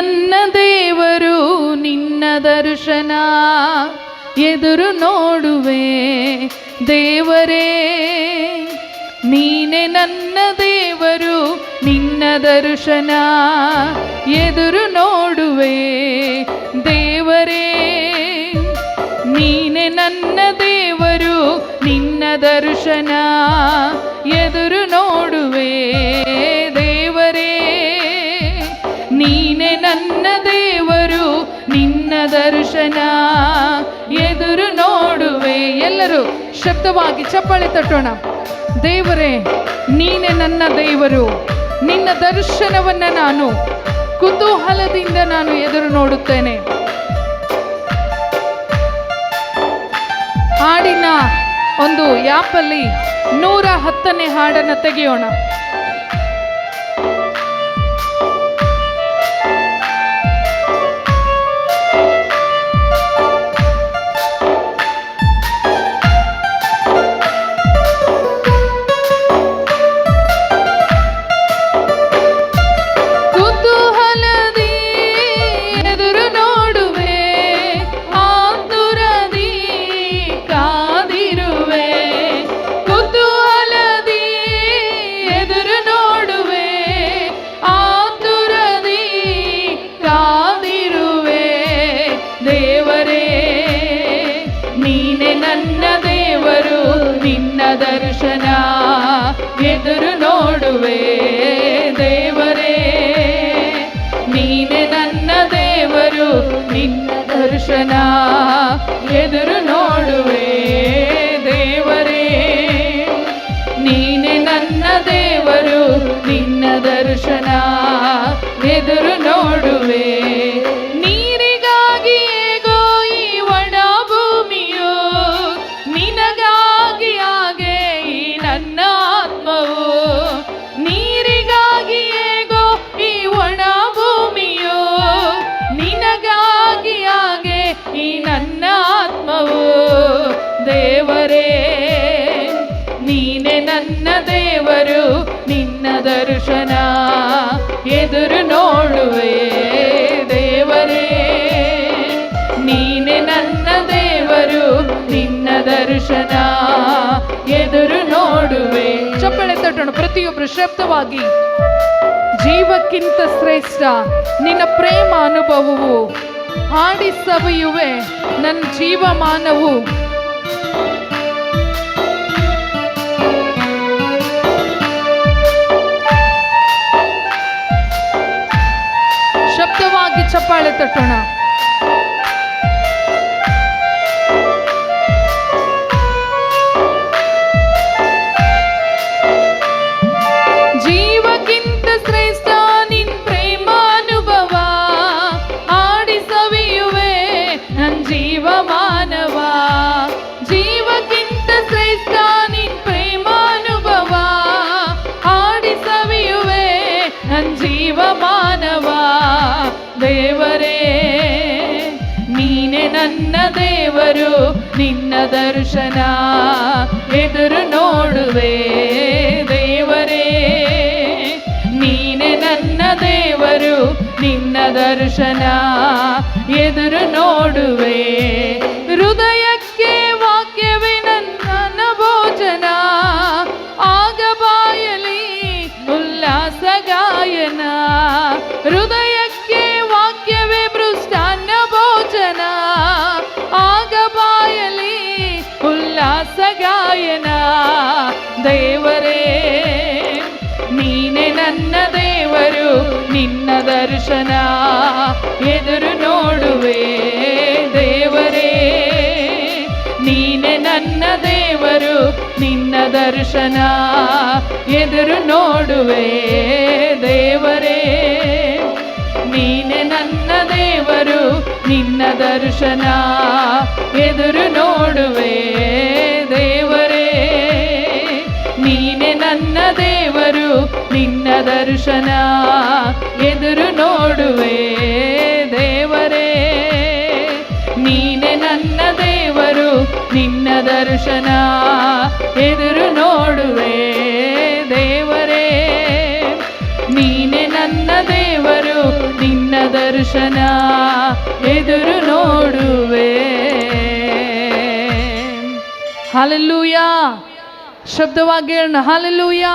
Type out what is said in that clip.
ನನ್ನ ದೇವರು ನಿನ್ನ ದರ್ಶನ ಎದುರು ನೋಡುವೆ. ದೇವರೇ, ನೀನೆ ನನ್ನ ದೇವರು, ನಿನ್ನ ದರ್ಶನ ಎದುರು ನೋಡುವೆ. ದೇವರೇ, ನೀನೆ ನನ್ನ ದೇವರು, ನಿನ್ನ ದರ್ಶನ ಎದುರು ನೋಡುವೆ. ನನ್ನ ದೇವರು, ನಿನ್ನ ದರ್ಶನ. ಎದುರು ನೋಡುವೆ ಎಲ್ಲರೂ, ಶಬ್ದವಾಗಿ ಚಪ್ಪಾಳೆ ತಟ್ಟೋಣ. ದೇವರೇ, ನೀನೆ ನನ್ನ ದೇವರು, ನಿನ್ನ ದರ್ಶನವನ್ನು ನಾನು, ಕುತೂಹಲದಿಂದ ನಾನು ಎದುರು ನೋಡುತ್ತೇನೆ. ಹಾಡಿನ ಒಂದು ಯಾಪಲ್ಲಿ ನೂರ ಹತ್ತನೇ ಹಾಡನ್ನು ತೆಗೆಯೋಣ. ದರ್ಶನ ಎದುರು ನೋಡುವೆ ದೇವರೇ ನೀನೆ ನನ್ನ ದೇವರು ನಿನ್ನ ದರ್ಶನ ಎದುರು ನೋಡುವೆ ದೇವರೇ, ನೀನೆ ನನ್ನ ದೇವರು, ನಿನ್ನ ದರ್ಶನ ಎದುರು ನೋಡುವೆ ದೇವರೇ. ನೀನೆ ನನ್ನ ದೇವರು, ನಿನ್ನ ದರ್ಶನ ಎದುರು ನೋಡುವೆ. ಚಪ್ಪಳೆ ತೊಟ್ಟಣ ಪ್ರತಿಯೊಬ್ಬರು ಶಬ್ದವಾಗಿ, ಜೀವಕ್ಕಿಂತ ಶ್ರೇಷ್ಠ ನಿನ್ನ ಪ್ರೇಮ ಅನುಭವವು, ಹಾಡಿ ಸವಿಯುವೆ ನನ್ನ ಜೀವಮಾನವು. ಚಪ್ಪಾಳೆ ನನ್ನ ದೇವರು, ನಿನ್ನ ದರ್ಶನ ಎದುರು ನೋಡುವೆ ದೇವರೇ. ನೀನೆ ನನ್ನ ದೇವರು, ನಿನ್ನ ದರ್ಶನ ಎದುರು ನೋಡುವೆ. ಹೃದಯಕ್ಕೆ ದೇವರೇ, ನೀನೆ ನನ್ನ ದೇವರು, ನಿನ್ನ ದರ್ಶನ ಎದುರು ನೋಡುವೆ. ದೇವರೇ, ನೀನೆ ನನ್ನ ದೇವರು, ನಿನ್ನ ದರ್ಶನ ಎದುರು ನೋಡುವೆ. ದೇವರೇ, ನೀನೆ ನನ್ನ ದೇವರು, ನಿನ್ನ ದರ್ಶನ ಎದುರು ನೋಡುವೆ. ದೇವರು ನಿನ್ನ ದರ್ಶನ ಎದುರು ನೋಡುವೆ ದೇವರೇ. ನೀನೆ ನನ್ನ ದೇವರು, ನಿನ್ನ ದರ್ಶನ ಎದುರು ನೋಡುವೆ ದೇವರೇ. ನೀನೆ ನನ್ನ ದೇವರು, ನಿನ್ನ ದರ್ಶನ ಎದುರು ನೋಡುವೆ. ಹಾಲೆಲ್ಲೂಯ. शब्दवाग्यर्ण हालेलुया